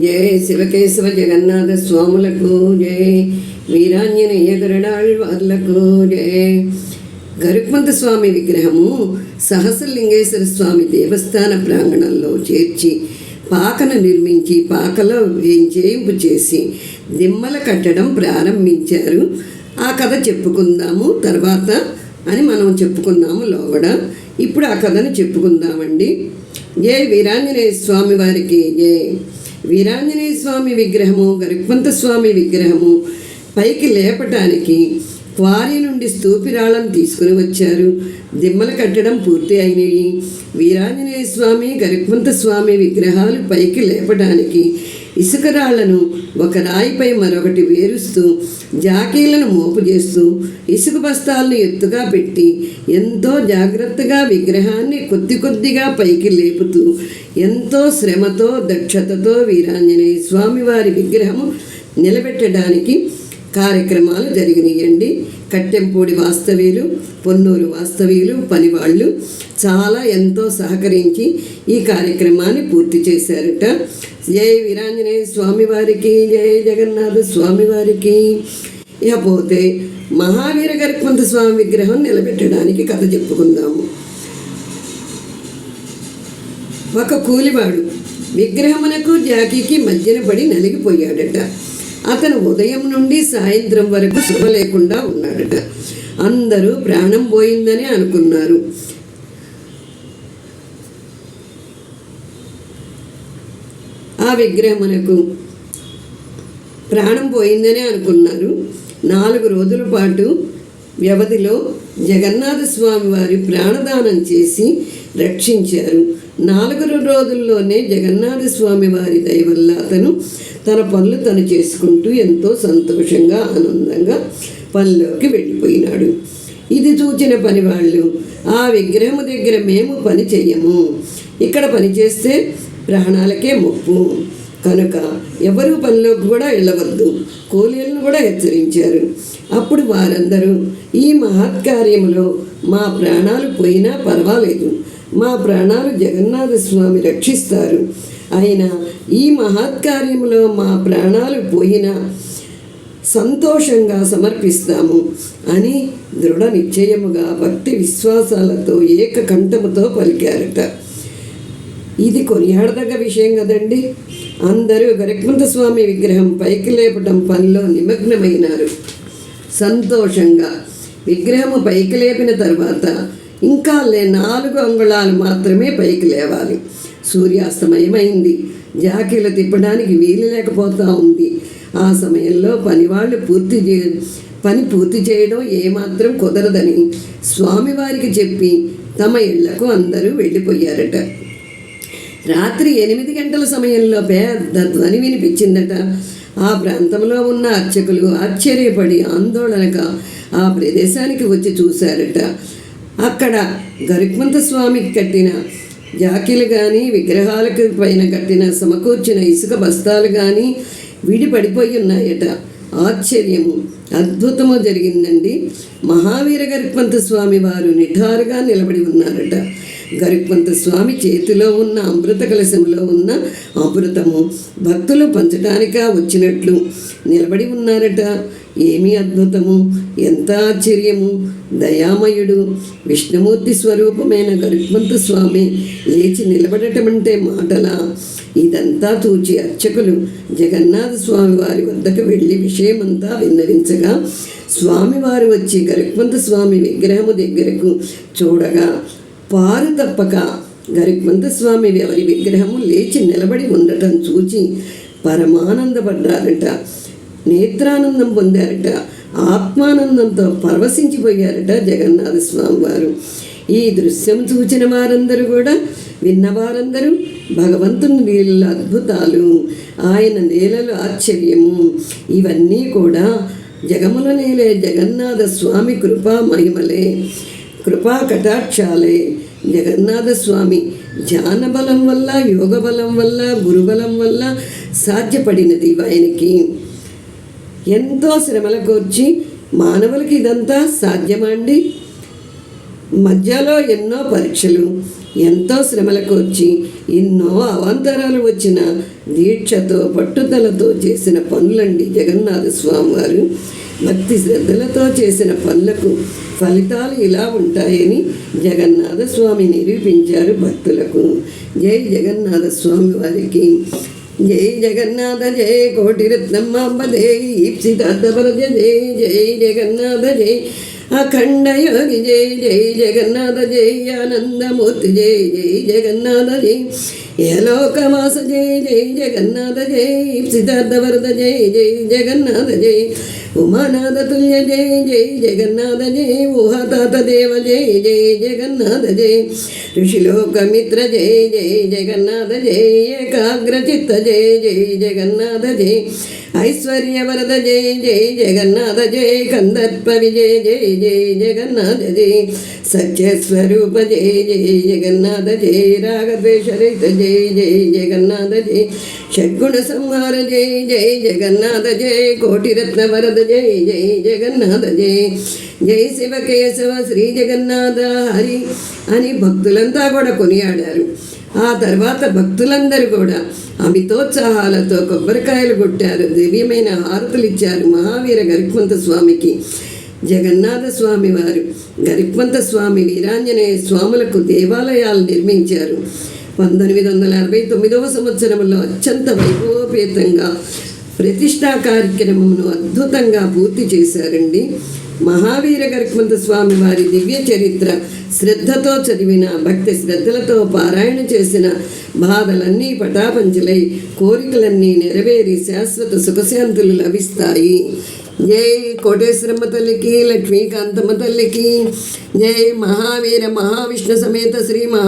జయ శివకేశవ జగన్నాథ స్వాములకు జయ వీరాంజనేయ గరుడాళ్వార్లకు జయ గరుక్మంత స్వామి విగ్రహము సహస్రలింగేశ్వర స్వామి దేవస్థాన ప్రాంగణంలో చేర్చి పాకను నిర్మించి పాకలో వేంచేయింపు చేసి దిమ్మల కట్టడం ప్రారంభించారు. ఆ కథ చెప్పుకుందాము తర్వాత అని మనం చెప్పుకుందాము లోగడ ఇప్పుడు ఆ కథను చెప్పుకుందామండి. జై వీరాంజనేయ స్వామి వారికి జై. వీరాంజనేయ స్వామి విగ్రహము గరుక్మంత స్వామి విగ్రహము పైకి లేపటానికి క్వారీ నుండి స్తూపిరాళం తీసుకుని వచ్చారు. దిమ్మలు కట్టడం పూర్తి అయినవి. వీరాంజనేయ స్వామి గరుక్మంత స్వామి విగ్రహాలు పైకి లేపడానికి ఇసుకరాళ్ళను ఒక రాయిపై మరొకటి వేరుస్తూ జాకీలను మోపు చేస్తూ ఇసుక బస్తాలను ఎత్తుగా పెట్టి ఎంతో జాగ్రత్తగా విగ్రహాన్ని కొద్ది కొద్దిగా పైకి లేపుతూ ఎంతో శ్రమతో దక్షతతో వీరాంజనేయ స్వామి వారి విగ్రహము నిలబెట్టడానికి కార్యక్రమాలు జరిగినాయండి. కట్టెంపూడి వాస్తవ్యులు పొన్నూరు వాస్తవ్యులు పనివాళ్ళు చాలా ఎంతో సహకరించి ఈ కార్యక్రమాన్ని పూర్తి చేశారట. జై వీరాంజనేయ స్వామివారికి జయ జగన్నాథ స్వామివారికి. ఇకపోతే మహావీర గరిపంత స్వామి విగ్రహం నిలబెట్టడానికి కథ చెప్పుకుందాము. ఒక కూలివాడు విగ్రహమునకు జాకీకి మధ్యన పడి నలిగిపోయాడట. అతను ఉదయం నుండి సాయంత్రం వరకు శుభ లేకుండా ఉన్నాడట. అందరూ ప్రాణం పోయిందని అనుకున్నారు. ఆ విగ్రహమునకు ప్రాణం పోయిందని అనుకున్నారు. నాలుగు రోజుల పాటు వ్యవధిలో జగన్నాథ స్వామి వారి ప్రాణదానం చేసి రక్షించారు. నాలుగు రోజుల్లోనే జగన్నాథ స్వామి వారి దయ వల్ల అతను తన పనులు తను చేసుకుంటూ ఎంతో సంతోషంగా ఆనందంగా పనిలోకి వెళ్ళిపోయినాడు. ఇది చూచిన పని వాళ్ళు ఆ విగ్రహం దగ్గర మేము పని చెయ్యము. ఇక్కడ పని చేస్తే ప్రాణాలకే ముప్పు. కనుక ఎవరు పనిలోకి కూడా వెళ్ళవద్దు. కూలీలను కూడా హెచ్చరించారు. అప్పుడు వారందరూ ఈ మహత్కార్యములో మా ప్రాణాలు పోయినా పర్వాలేదు. మా ప్రాణాలు జగన్నాథ స్వామి రక్షిస్తారు. అయినా ఈ మహత్కార్యంలో మా ప్రాణాలు పోయినా సంతోషంగా సమర్పిస్తాము అని దృఢ నిశ్చయముగా భక్తి విశ్వాసాలతో ఏకకంఠముతో పలికారట. ఇది కొనియాడదగ్గ విషయం కదండి. అందరూ గరిక్మంత స్వామి విగ్రహం పైకి లేపటం పనిలో నిమగ్నమైనారు. సంతోషంగా విగ్రహము పైకి లేపిన తర్వాత ఇంకా లే నాలుగు అంగుళాలు మాత్రమే పైకి లేవాలి. సూర్యాస్తమయమైంది. జాకీలు తిప్పడానికి వీలు లేకపోతా ఉంది. ఆ సమయంలో పనివాళ్ళు పూర్తి చే పని పూర్తి చేయడం ఏమాత్రం కుదరదని స్వామివారికి చెప్పి తమ ఇళ్ళకు అందరూ వెళ్ళిపోయారట. రాత్రి ఎనిమిది గంటల సమయంలో పెద్ద ధ్వని వినిపించిందట. ఆ ప్రాంతంలో ఉన్న అర్చకులు ఆశ్చర్యపడి ఆందోళనగా ఆ ప్రదేశానికి వచ్చి చూశారట. అక్కడ గరుక్మంత స్వామికి కట్టిన జాకీలు కానీ విగ్రహాలకు పైన కట్టిన సమకూర్చిన ఇసుక బస్తాలు కానీ విడిపడిపోయి ఉన్నాయట. ఆశ్చర్యము. అద్భుతము జరిగిందండి. మహావీర గరుక్మంత స్వామి వారు నిఠారుగా నిలబడి ఉన్నారట. గరుక్మంత స్వామి చేతిలో ఉన్న అమృత కలశంలో ఉన్న అమృతము భక్తులు పంచడానికా వచ్చినట్లు నిలబడి ఉన్నారట. ఏమి అద్భుతము? ఎంత ఆశ్చర్యము? దయామయుడు విష్ణుమూర్తి స్వరూపమైన గరుక్మంత స్వామి లేచి నిలబడటం అంటే మాటలా? ఇదంతా తూచి అర్చకులు జగన్నాథ స్వామి వారి వద్దకు వెళ్ళి విషయమంతా విన్నవించగా స్వామివారు వచ్చి గరుక్మంత స్వామి విగ్రహము దగ్గరకు చూడగా పారు తప్పక. గరుక్మంత స్వామి వారి విగ్రహము లేచి నిలబడి ఉండటం చూచి పరమానందపడ్డారట. నేత్రానందం పొందారట ఆత్మానందంతో పరవశించిపోయారట జగన్నాథ స్వామి వారు ఈ దృశ్యం చూచిన వారందరూ కూడా విన్నవారందరూ భగవంతుని నీళ్ళ అద్భుతాలు ఆయన నేలలు ఆశ్చర్యము. ఇవన్నీ కూడా జగముల నేలే జగన్నాథ స్వామి కృపా మహిమలే కృపా కటాక్షాలే. జగన్నాథ స్వామి ధ్యాన వల్ల యోగ బలం వల్ల గురుబలం వల్ల సాధ్యపడినది ఆయనకి. ఎంతో శ్రమల కోర్చి మానవులకి ఇదంతా సాధ్యమండి. మధ్యలో ఎన్నో పరీక్షలు ఎంతో శ్రమలకు వచ్చి ఎన్నో అవాంతరాలు వచ్చిన దీక్షతో పట్టుదలతో చేసిన పనులండి జగన్నాథ స్వామి వారు భక్తి శ్రద్ధలతో చేసిన పనులకు ఫలితాలు ఇలా ఉంటాయని జగన్నాథ స్వామి నిరూపించారు భక్తులకు. జై జగన్నాథ స్వామి వారికి. జై జగన్నాథ జయ కోటి రత్నమ్మాంబ దేవి ఈప్సితార్థవరజ జయ జై జగన్నాథ జయ అఖండ యోగి జయ జయ జగన్నాథ జయ ఆనందమూర్తి జయ జయ జగన్నాథ జయ యలోకవాస జయ జయ జగన్నాథ జయ సిద్ధార్థవరద జయ జయ జగన్నాథ జయ ఉమానాథ తుల్య జై జై జగన్నాథ జై ఊహాతాత దేవ జై జై జగన్నాథ జై ఋషిలోకమిత్ర జై జై జగన్నాథ జై ఏకాగ్రచిత్త జై జై జగన్నాథ జై ఐశ్వర్యవరద జై జై జగన్నాథ జై కందర్ప విజయ జై జై జగన్నాథ జై సత్యస్వరూప జై జై జగన్నాథ జై రాగద్వేషరహిత జై జై జగన్నాథ జై షడ్గుణ సంహార జై జై జగన్నాథ జై కోటిరత్న జయ జై జై జగన్నాథ జయ జయ శివ కేశవ శ్రీ జగన్నాథ హరి అని భక్తులంతా కూడా కొనియాడారు. ఆ తర్వాత భక్తులందరూ కూడా అమితోత్సాహాలతో కొబ్బరికాయలు కొట్టారు దివ్యమైన హారతులు ఇచ్చారు మహావీర గరిక్వంత స్వామికి. జగన్నాథ స్వామి వారు గరిక్వంత స్వామి వీరాంజనేయ స్వాములకు దేవాలయాలు నిర్మించారు. పంతొమ్మిది వందల అరవై తొమ్మిదవ సంవత్సరంలో అత్యంత వైభవపేతంగా ప్రతిష్టా కార్యక్రమమును అద్భుతంగా పూర్తి చేశారండి. మహావీర గర్భంత స్వామి వారి దివ్య చరిత్ర శ్రద్ధతో చదివిన భక్తి శ్రద్ధలతో పారాయణ చేసిన బాధలన్నీ పటాపంచలై కోరికలన్నీ నెరవేరి శాశ్వత సుఖశాంతులు లభిస్తాయి. జై కోటేశ్వరమ్మ తల్లికి లక్ష్మీకాంతమ్మ తల్లికి జై మహావీర మహావిష్ణు సమేత శ్రీ మహా